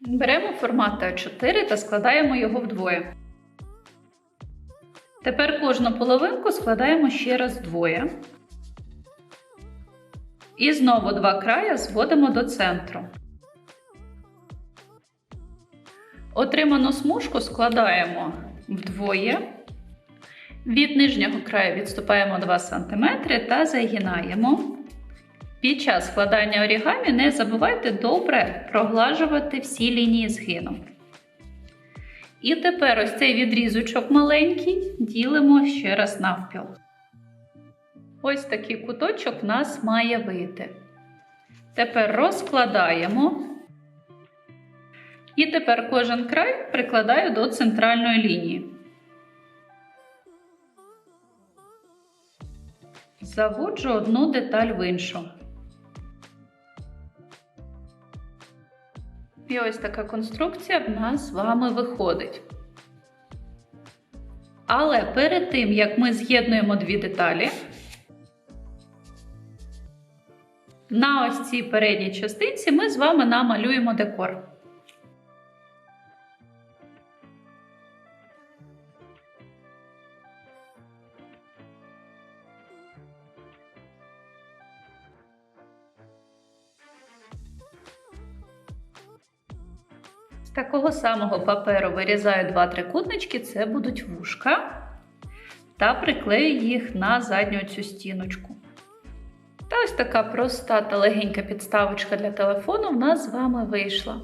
Беремо формат А4 та складаємо його вдвоє. Тепер кожну половинку складаємо ще раз вдвоє. І знову два края зводимо до центру. Отриману смужку складаємо вдвоє. Від нижнього краю відступаємо 2 см та загинаємо. Під час складання орігамі не забувайте добре проглажувати всі лінії згину. І тепер ось цей відрізочок маленький ділимо ще раз навпіл. Ось такий куточок в нас має вийти. Тепер розкладаємо. І тепер кожен край прикладаю до центральної лінії. Заводжу одну деталь в іншу. І ось така конструкція в нас з вами виходить. Але перед тим, як ми з'єднуємо дві деталі, на ось цій передній частинці ми з вами намалюємо декор. З такого самого паперу вирізаю два трикутнички, це будуть вушка, та приклею їх на задню цю стіночку. Та ось така проста та легенька підставочка для телефону в нас з вами вийшла.